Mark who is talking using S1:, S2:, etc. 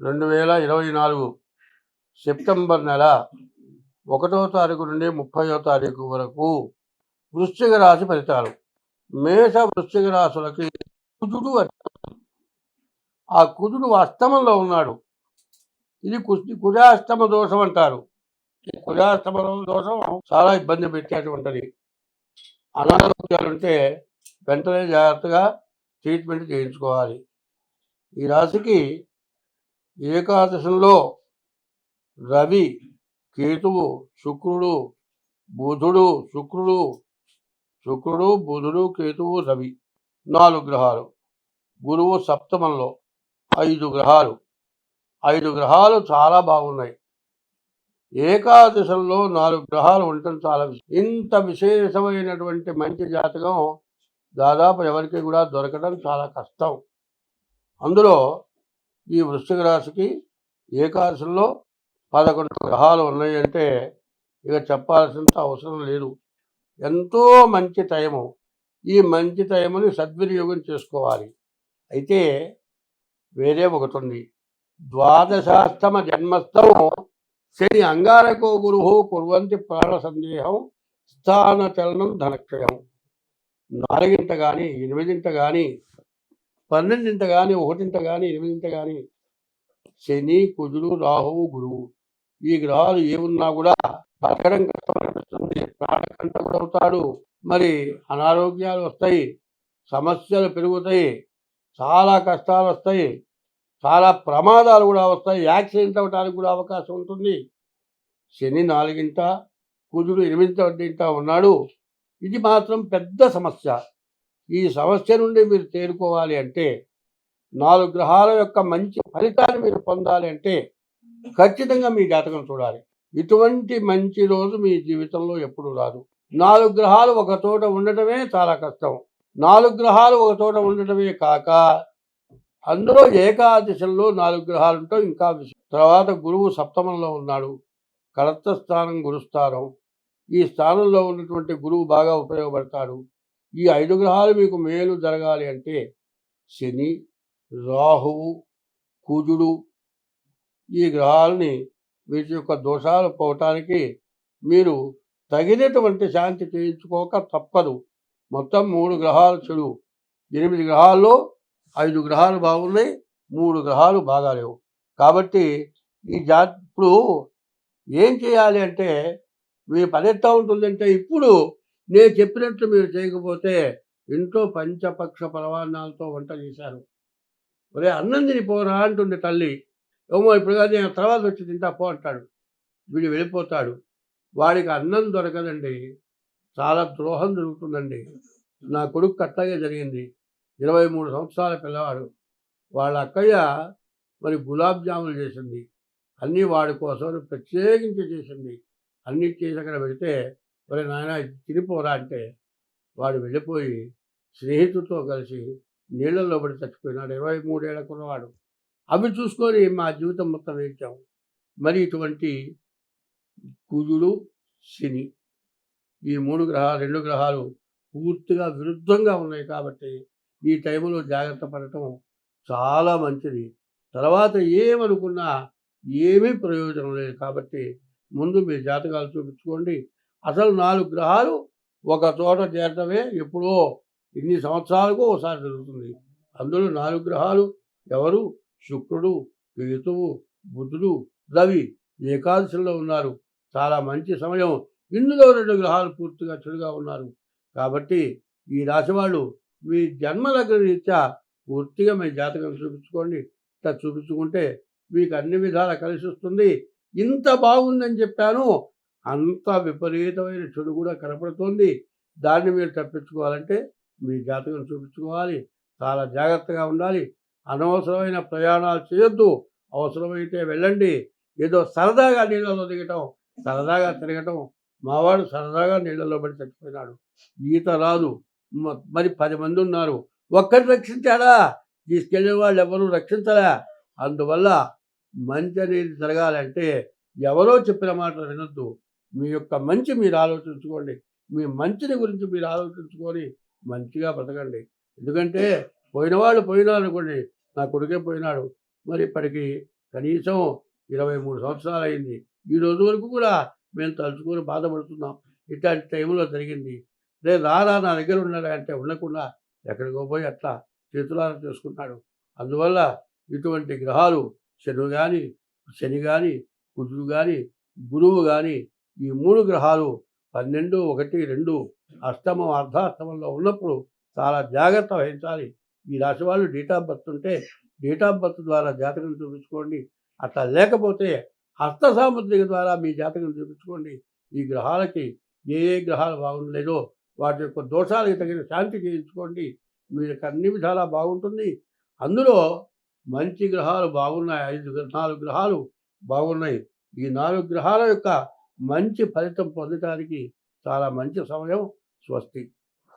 S1: రెండు వేల ఇరవై నాలుగు సెప్టెంబర్ నెల ఒకటో తారీఖు నుండి ముప్పయో తారీఖు వరకు వృశ్చిక రాశి ఫలితాలు. మేష వృశ్చిక రాశులకి కుజుడు ఆ కుజుడు అష్టమంలో ఉన్నాడు. ఇది కు- కుజాష్టమ దోషం అంటారు. ఈ కుజాష్టమ దోషం చాలా ఇబ్బంది పెట్టేటువంటిది. అనారోగ్యాలు ఉంటే వెంటనే జాగ్రత్తగా ట్రీట్మెంట్ చేయించుకోవాలి. ఈ రాశికి ఏకాదశంలో రవి కేతువు శుక్రుడు బుధుడు శుక్రుడు శుక్రుడు బుధుడు కేతువు రవి నాలుగు గ్రహాలు. గురువు సప్తమంలో ఐదు గ్రహాలు. ఐదు గ్రహాలు చాలా బాగున్నాయి. ఏకాదశంలో నాలుగు గ్రహాలు ఉండటం చాలా ఇంత విశేషమైనటువంటి మంచి జాతకం దాదాపు ఎవరికి కూడా దొరకడం చాలా కష్టం. అందులో ఈ వృశ్చిక రాశికి ఏకాదశంలో పదకొండు గ్రహాలు ఉన్నాయంటే ఇక చెప్పాల్సినంత అవసరం లేదు. ఎంతో మంచి టైము. ఈ మంచి టైముని సద్వినియోగం చేసుకోవాలి. అయితే వేరే ఒకటి ఉంది. ద్వాదశాష్టమ జన్మస్థం శని అంగారకో గురువు కుర్వంతి ప్రాణ సందేహం స్థాన చలనం ధనక్షయం. నాలుగింట కానీ ఎనిమిదింట కానీ పన్నెండింట కానీ ఒకటింట కానీ ఎనిమిదింట కానీ శని కుజుడు రాహువు గురువు. ఈ గ్రహాలు ఏమున్నా కూడా బతకడం కష్టమనిపిస్తుంది ప్రాణకంటకుడవుతాడు మరి అనారోగ్యాలు వస్తాయి. సమస్యలు పెరుగుతాయి. చాలా కష్టాలు వస్తాయి. చాలా ప్రమాదాలు కూడా వస్తాయి. యాక్సిడెంట్ అవ్వడానికి కూడా అవకాశం ఉంటుంది. శని నాలుగింట కుజుడు ఎనిమిదింట ఉన్నాడు. ఇది మాత్రం పెద్ద సమస్య. ఈ సమస్య నుండి మీరు తేరుకోవాలి అంటే నాలుగు గ్రహాల యొక్క మంచి ఫలితాన్ని మీరు పొందాలి అంటే ఖచ్చితంగా మీ జాతకం చూడాలి. ఇటువంటి మంచి రోజు మీ జీవితంలో ఎప్పుడు రాదు. నాలుగు గ్రహాలు ఒక చోట ఉండటమే చాలా కష్టం. నాలుగు గ్రహాలు ఒక చోట ఉండటమే కాక అందులో ఏకాదశంలో నాలుగు గ్రహాలు ఉంటాం ఇంకా తర్వాత గురువు సప్తమంలో ఉన్నాడు. కలత్త స్థానం గురుస్థానం. ఈ స్థానంలో ఉన్నటువంటి గురువు బాగా ఉపయోగపడతాడు. ఈ ఐదు గ్రహాలు మీకు మేలు జరగాలి అంటే శని రాహువు కుజుడు ఈ గ్రహాలని వీటి యొక్క దోషాలు పోవటానికి మీరు తగినటువంటి శాంతి చేయించుకోక తప్పదు. మొత్తం మూడు గ్రహాలు చెడు. ఎనిమిది గ్రహాల్లో ఐదు గ్రహాలు బాగున్నాయి మూడు గ్రహాలు బాగాలేవు కాబట్టి ఈ జా ఇప్పుడు ఏం చేయాలి అంటే మీ పని ఎట్లా ఉంటుందంటే ఇప్పుడు నేను చెప్పినట్లు మీరు చేయకపోతే ఇంట్లో పంచపక్ష పరవాన్నాలతో వంట చేశారు. ఒరే అన్నం తిని పోరా అంటుంది తల్లి. ఏమో ఇప్పుడు కాదు నేను తర్వాత వచ్చి తింటా పో అంటాడు. వీడు వెళ్ళిపోతాడు. వాడికి అన్నం దొరకదండి. చాలా ద్రోహం జరుగుతుందండి. నా కొడుకు అట్లాగే జరిగింది. ఇరవై మూడు సంవత్సరాల పిల్లవాడు. వాళ్ళ అక్కయ్య మరి గులాబ్ జాములు చేసింది. అన్నీ వాడి కోసం ప్రత్యేకించి చేసింది. అన్నీ చేసి అక్కడ పెడితే మరి నాయన తిరిపోరా అంటే వాడు వెళ్ళిపోయి స్నేహితుడితో కలిసి నీళ్ళల్లో పడి చచ్చిపోయినాడు. ఇరవై మూడేళ్ళ కున్నవాడు అవి చూసుకొని మా జీవితం మొత్తం వేచాం. మరి ఇటువంటి కుజుడు శని. ఈ మూడు గ్రహాలు రెండు గ్రహాలు పూర్తిగా విరుద్ధంగా ఉన్నాయి కాబట్టి ఈ టైంలో జాగ్రత్త పడటం చాలా మంచిది. తర్వాత ఏమనుకున్నా ఏమీ ప్రయోజనం లేదు కాబట్టి ముందు మీ జాతకాలు చూపించుకోండి. అసలు నాలుగు గ్రహాలు ఒక చోట చేరటమే ఎప్పుడో ఇన్ని సంవత్సరాలకు ఒకసారి జరుగుతుంది. అందులో నాలుగు గ్రహాలు ఎవరు? శుక్రుడు కేతువు బుధుడు రవి ఏకాదశిలో ఉన్నారు. చాలా మంచి సమయం. ఇందులో రెండు గ్రహాలు పూర్తిగా చెడుగా ఉన్నారు. కాబట్టి ఈ రాశి వాళ్ళు మీ జన్మ దగ్గర రీత్యా పూర్తిగా మీ జాతకం చూపించుకోండి. ఇట్లా చూపించుకుంటే మీకు అన్ని విధాలా కలిసి వస్తుంది. ఇంత బాగుందని చెప్పాను. అంత విపరీతమైన చెడు కూడా కనపడుతోంది. దాన్ని మీరు తప్పించుకోవాలంటే మీ జాతకం చూపించుకోవాలి. చాలా జాగ్రత్తగా ఉండాలి. అనవసరమైన ప్రయాణాలు చేయొద్దు. అవసరమైతే వెళ్ళండి. ఏదో సరదాగా నీళ్ళలో దిగటం సరదాగా తిరగటం. మావాడు సరదాగా నీళ్ళలో పడి చచ్చిపోయినాడు. ఈత రాదు. మరి పది మంది ఉన్నారు. ఒక్కరు రక్షించాడా? తీసుకెళ్ళిన వాళ్ళు ఎవరు రక్షించలే. అందువల్ల మంచి అనేది జరగాలంటే ఎవరో చెప్పిన మాటలు వినొద్దు. మీ యొక్క మంచి మీరు ఆలోచించుకోండి. మీ మంచిని గురించి మీరు ఆలోచించుకొని మంచిగా బ్రతకండి. ఎందుకంటే పోయినవాడు వాళ్ళు పోయినారు అనుకోండి నా కొడుకే పోయినాడు. మరి ఇప్పటికి కనీసం ఇరవై మూడు సంవత్సరాలు అయింది. ఈ రోజు వరకు కూడా మేము తలుచుకొని బాధపడుతున్నాం. ఇట్లాంటి టైంలో జరిగింది. రే రారా నా దగ్గర ఉన్నాడు అంటే ఉండకుండా ఎక్కడికో పోయి అట్లా చేతులారా చేసుకున్నాడు అందువల్ల ఇటువంటి గ్రహాలు శని కానీ శని కానీ కుజుడు కానీ గురువు కానీ ఈ మూడు గ్రహాలు పన్నెండు ఒకటి రెండు అష్టమం అర్ధాష్టమంలో ఉన్నప్పుడు చాలా జాగ్రత్త వహించాలి. ఈ రాశి వాళ్ళు డేట్ ఆఫ్ బర్త్ ఉంటే డేట్ ఆఫ్ బర్త్ ద్వారా జాతకం చూపించుకోండి. అట్లా లేకపోతే హస్త సాముద్రిక ద్వారా మీ జాతకం చూపించుకోండి. ఈ గ్రహాలకి ఏ ఏ గ్రహాలు బాగుండలేదో వాటి యొక్క దోషాలకి తగిన శాంతి చేయించుకోండి. మీకు అన్ని విధాలా బాగుంటుంది. అందులో మంచి గ్రహాలు బాగున్నాయి. ఐదు నాలుగు గ్రహాలు బాగున్నాయి. ఈ నాలుగు గ్రహాల యొక్క మంచి ఫలితం పొందడానికి చాలా మంచి సమయం స్వస్తి.